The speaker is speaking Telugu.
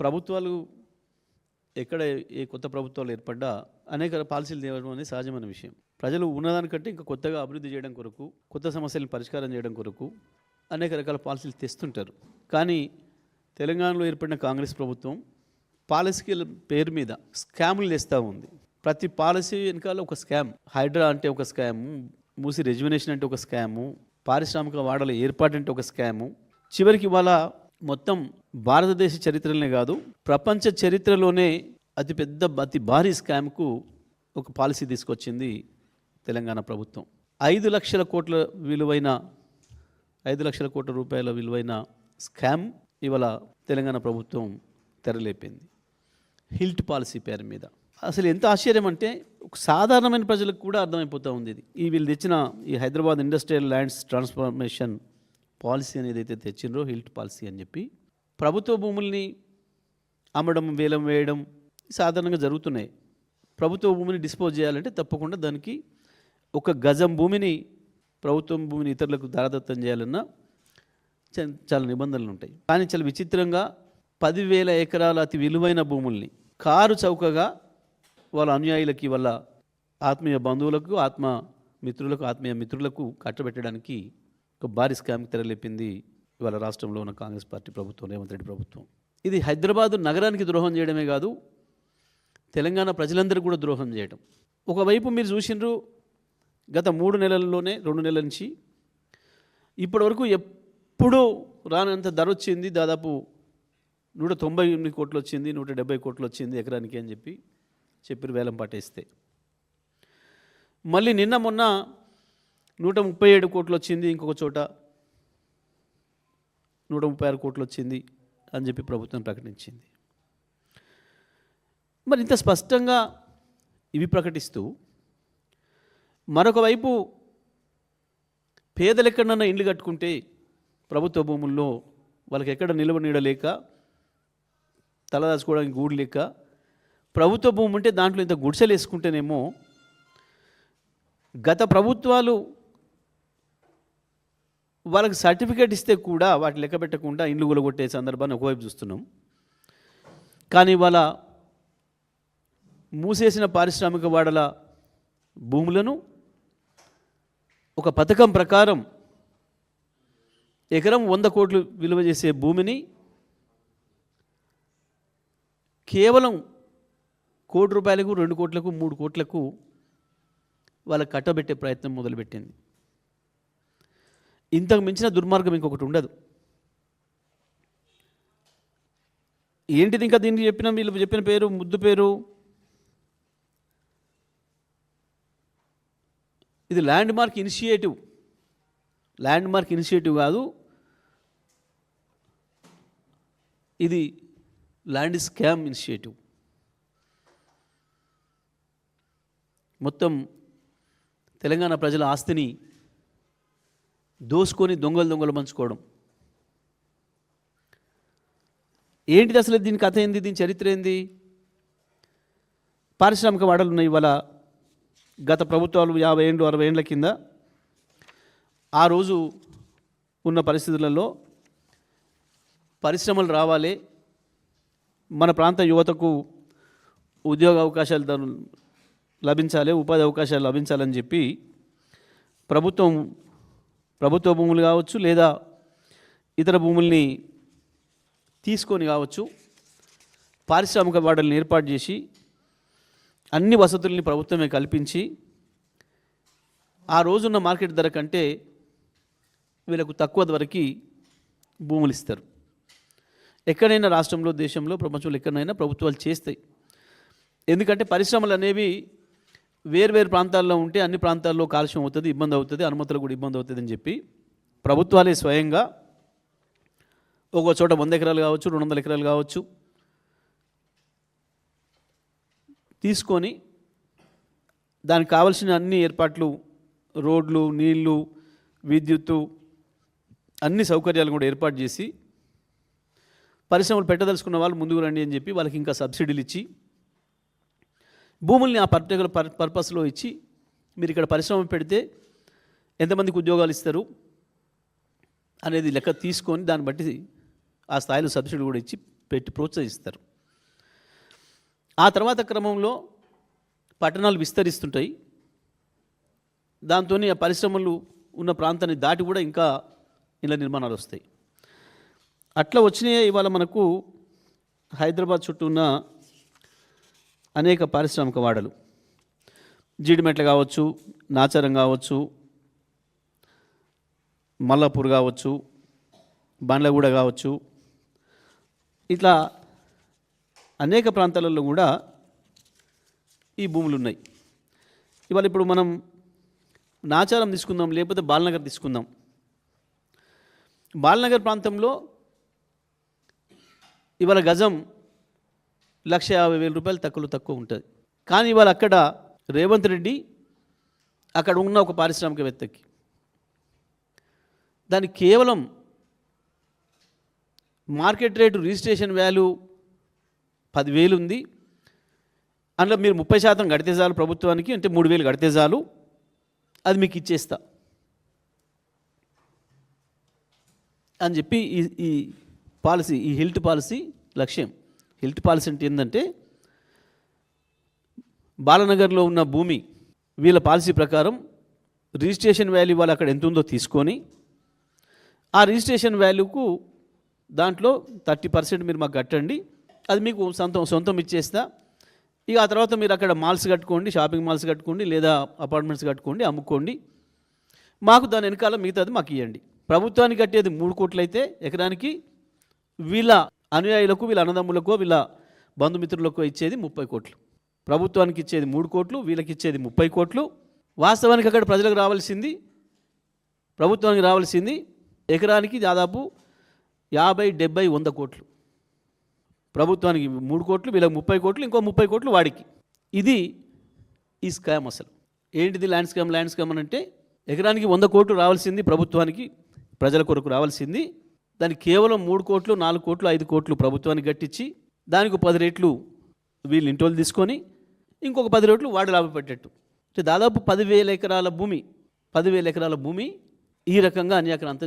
ప్రభుత్వాలు ఎక్కడ ఏ కొత్త ప్రభుత్వాలు ఏర్పడ్డా అనేక పాలసీలు తేవడం అనేది సహజమైన విషయం. ప్రజలు ఉన్నదానికంటే ఇంకా కొత్తగా అభివృద్ధి చేయడం కొరకు కొత్త సమస్యలను పరిష్కారం చేయడం కొరకు అనేక రకాల పాలసీలు తెస్తుంటారు. కానీ తెలంగాణలో ఏర్పడిన కాంగ్రెస్ ప్రభుత్వం పాలసీల పేరు మీద స్కాములు తెస్తూ ఉంది. ప్రతి పాలసీ వెనకాల ఒక స్కామ్ హైడ్రా అంటే ఒక స్కాము మూసి రెజ్యునేషన్ అంటే ఒక స్కాము పారిశ్రామిక వాడల ఏర్పాటు అంటే ఒక స్కాము. చివరికి వాళ్ళ మొత్తం భారతదేశ చరిత్రలోనే కాదు ప్రపంచ చరిత్రలోనే అతిపెద్ద అతి భారీ స్కామ్కు ఒక పాలసీ తీసుకొచ్చింది తెలంగాణ ప్రభుత్వం. ఐదు లక్షల కోట్ల విలువైన ఐదు లక్షల కోట్ల రూపాయల విలువైన స్కామ్ ఇవాళ తెలంగాణ ప్రభుత్వం తెరలేపింది. హిల్ట్ పాలసీ పేరు మీద. అసలు ఎంత ఆశ్చర్యం అంటే ఒక సాధారణమైన ప్రజలకు కూడా అర్థమైపోతూ ఉంది ఇది. ఈ వీళ్ళు తెచ్చిన ఈ Hyderabad industrial lands transformation policy అనేది అయితే తెచ్చిండ్రో హిల్ట్ పాలసీ అని చెప్పి ప్రభుత్వ భూముల్ని అమ్మడం వేలం వేయడం సాధారణంగా జరుగుతున్నాయి. ప్రభుత్వ భూమిని డిస్పోజ్ చేయాలంటే తప్పకుండా దానికి ఒక గజం భూమిని ప్రభుత్వం భూమిని ఇతరులకు దారదత్తం చేయాలన్నా చ- చాలా నిబంధనలు ఉంటాయి. కానీ చాలా విచిత్రంగా పదివేల ఎకరాల అతి విలువైన భూముల్ని కారు చౌకగా వాళ్ళ అనుయాయులకి వాళ్ళ ఆత్మీయ బంధువులకు ఆత్మ మిత్రులకు ఆత్మీయ మిత్రులకు కట్టబెట్టడానికి ఒక భారీ స్కామ్కి తెరలేపింది ఇవాళ రాష్ట్రంలో ఉన్న కాంగ్రెస్ పార్టీ ప్రభుత్వం రేవంత్ రెడ్డి ప్రభుత్వం. ఇది హైదరాబాద్ నగరానికి ద్రోహం చేయడమే కాదు తెలంగాణ ప్రజలందరికీ కూడా ద్రోహం చేయడం ఒకవైపు మీరు చూసిండ్రు గత మూడు నెలల్లోనే రెండు నెలల నుంచి ఇప్పటి వరకు ఎప్పుడూ రానంత ధర వచ్చింది దాదాపు నూట తొంభై ఎనిమిది కోట్లు వచ్చింది నూట డెబ్బై కోట్లు వచ్చింది ఎకరానికి అని చెప్పి చెప్పి వేలం పాటేస్తే మళ్ళీ నిన్న మొన్న నూట ముప్పై ఏడు కోట్లు వచ్చింది ఇంకొక చోట. నూట ముప్పై ఆరు కోట్లు వచ్చింది అని చెప్పి ప్రభుత్వం ప్రకటించింది. మరి ఇంత స్పష్టంగా ఇవి ప్రకటిస్తూ మరొక వైపు పేదలు ఎక్కడన్నా ఇండ్లు కట్టుకుంటే ప్రభుత్వ భూముల్లో వాళ్ళకి ఎక్కడ నిల్వ నీడలేక తలదాచుకోవడానికి గూడు లేక ప్రభుత్వ భూమి ఉంటే దాంట్లో ఇంత గుడిసెలు వేసుకుంటేనేమో గత ప్రభుత్వాలు వాళ్ళకి సర్టిఫికేట్ ఇస్తే కూడా వాటి లెక్క పెట్టకుండా ఇండ్లు గులగొట్టే సందర్భాన్ని ఒకవైపు చూస్తున్నాం. కానీ వాళ్ళ మూసేసిన పారిశ్రామిక వాడల భూములను ఒక పథకం ప్రకారం ఎకరం వంద కోట్లు విలువ చేసే భూమిని కేవలం కోటి రూపాయలకు రెండు కోట్లకు మూడు కోట్లకు వాళ్ళకి కట్టబెట్టే ప్రయత్నం మొదలుపెట్టింది. ఇంతకు మించిన దుర్మార్గం ఇంకొకటి ఉండదు. ఏంటిది ఇంకా దీనికి చెప్పిన వీళ్ళు చెప్పిన పేరు ముద్దు పేరు? ఇది landmark initiative landmark initiative కాదు. ఇది ల్యాండ్ స్కామ్ ఇనిషియేటివ్ మొత్తం తెలంగాణ ప్రజల ఆస్తిని దోసుకొని దొంగలు దొంగలు పంచుకోవడం. ఏంటిది అసలు దీని కథ ఏంది? దీని చరిత్ర ఏంది? పారిశ్రామిక వాడలు ఉన్నాయి ఇవాళ. గత ప్రభుత్వాలు యాభై ఏళ్ళు అరవై ఏళ్ళ కింద ఆ రోజు ఉన్న పరిస్థితులలో పరిశ్రమలు రావాలి. మన ప్రాంత యువతకు ఉద్యోగ అవకాశాలు లభించాలి ఉపాధి అవకాశాలు లభించాలని చెప్పి ప్రభుత్వం ప్రభుత్వ భూములు కావచ్చు లేదా ఇతర భూముల్ని తీసుకొని కావచ్చు పారిశ్రామిక వాడల్ని ఏర్పాటు చేసి అన్ని వసతుల్ని ప్రభుత్వమే కల్పించి ఆ రోజున్న మార్కెట్ ధర కంటే వీళ్ళకు తక్కువ ధరకి భూములు ఇస్తారు. ఎక్కడైనా రాష్ట్రంలో దేశంలో ప్రపంచంలో ఎక్కడైనా ప్రభుత్వాలు చేస్తాయి. ఎందుకంటే పరిశ్రమలు అనేవి వేర్వేరు ప్రాంతాల్లో ఉంటే అన్ని ప్రాంతాల్లో కాలుష్యం అవుతుంది ఇబ్బంది అవుతుంది అనుమతులు కూడా ఇబ్బంది అవుతుంది అని చెప్పి ప్రభుత్వాలే స్వయంగా ఒక చోట వంద ఎకరాలు కావచ్చు రెండు వందల ఎకరాలు కావచ్చు తీసుకొని దానికి కావలసిన అన్ని ఏర్పాట్లు రోడ్లు నీళ్ళు విద్యుత్తు అన్ని సౌకర్యాలు కూడా ఏర్పాటు చేసి పరిశ్రమలు పెట్టదలుచుకున్న వాళ్ళు ముందుకు రండి అని చెప్పి వాళ్ళకి ఇంకా సబ్సిడీలు ఇచ్చి భూముల్ని ఆ పర్టికులర్ పర్ పర్పస్లో ఇచ్చి మీరు ఇక్కడ పరిశ్రమ పెడితే ఎంతమందికి ఉద్యోగాలు ఇస్తారు అనేది లెక్క తీసుకొని దాన్ని బట్టి ఆ స్థాయిలో సబ్సిడీ కూడా ఇచ్చి పెట్టి ప్రోత్సహిస్తారు. ఆ తర్వాత క్రమంలో పట్టణాలు విస్తరిస్తుంటాయి. దాంతో ఆ పరిశ్రమలు ఉన్న ప్రాంతాన్ని దాటి కూడా ఇంకా ఇళ్ళ నిర్మాణాలు వస్తాయి. అట్లా వచ్చినాయి ఇవాళ మనకు హైదరాబాద్ చుట్టూ ఉన్న అనేక పారిశ్రామిక వాడలు. జీడిమెట్లు కావచ్చు నాచారం కావచ్చు మల్లాపూర్ కావచ్చు బండ్లగూడ కావచ్చు. ఇట్లా అనేక ప్రాంతాలలో కూడా ఈ భూములు ఉన్నాయి ఇవాళ ఇప్పుడు మనం నాచారం తీసుకుందాం లేకపోతే బాలనగర్ తీసుకుందాం. బాలనగర్ ప్రాంతంలో ఇవాళ గజం లక్ష యాభై వేల రూపాయలు తక్కువలో తక్కువ ఉంటుంది. కానీ ఇవాళ అక్కడ రేవంత్ రెడ్డి అక్కడ ఉన్న ఒక పారిశ్రామికవేత్తకి దానికి కేవలం మార్కెట్ రేటు రిజిస్ట్రేషన్ వాల్యూ పదివేలు ఉంది. అందులో మీరు ముప్పై శాతం కడితే చాలు ప్రభుత్వానికి అంటే మూడు వేలు కడితే చాలు. అది మీకు ఇచ్చేస్తా. అని చెప్పి ఈ ఈ పాలసీ ఈ హిల్ట్ పాలసీ లక్ష్యం. హిల్ట్ పాలసీ అంటే ఏంటంటే బాలనగర్లో ఉన్న భూమి వీళ్ళ పాలసీ ప్రకారం రిజిస్ట్రేషన్ వాల్యూ వాళ్ళు అక్కడ ఎంత ఉందో తీసుకొని ఆ రిజిస్ట్రేషన్ వాల్యూకు దాంట్లో థర్టీ పర్సెంట్ మీరు మాకు కట్టండి. అది మీకు సొంతం సొంతం ఇచ్చేస్తా. ఇక ఆ తర్వాత మీరు అక్కడ మాల్స్ కట్టుకోండి షాపింగ్ మాల్స్ కట్టుకోండి లేదా అపార్ట్మెంట్స్ కట్టుకోండి అమ్ముకోండి. మాకు దాని వెనకాల మిగతాది మాకు ఇవ్వండి ప్రభుత్వానికి కట్టేది మూడు కోట్లు అయితే ఎకరానికి వీళ్ళ అనుయాయులకు వీళ్ళ అన్నదమ్ములకు వీళ్ళ బంధుమిత్రులకు ఇచ్చేది ముప్పై కోట్లు. ప్రభుత్వానికి ఇచ్చేది మూడు కోట్లు వీళ్ళకి ఇచ్చేది ముప్పై కోట్లు. వాస్తవానికి అక్కడ ప్రజలకు రావాల్సింది ప్రభుత్వానికి రావాల్సింది ఎకరానికి దాదాపు యాభై డెబ్బై వంద కోట్లు. ప్రభుత్వానికి మూడు కోట్లు వీళ్ళకి ముప్పై కోట్లు ఇంకో ముప్పై కోట్లు వాడికి. ఇది ఈ స్కామ్ అసలు. ఏంటిది ల్యాండ్ స్కామ్? ల్యాండ్ స్కామ్ అని అంటే ఎకరానికి వంద కోట్లు రావాల్సింది ప్రభుత్వానికి ప్రజల కొరకు రావాల్సింది దానికి కేవలం మూడు కోట్లు నాలుగు కోట్లు ఐదు కోట్లు ప్రభుత్వానికి గట్టించి దానికి పది రేట్లు వీళ్ళు ఇంటోళ్ళు తీసుకొని ఇంకొక పది రేట్లు వాడు లాభ అంటే దాదాపు పదివేల ఎకరాల భూమి పదివేల ఎకరాల భూమి ఈ రకంగా అన్యాక్రాంతం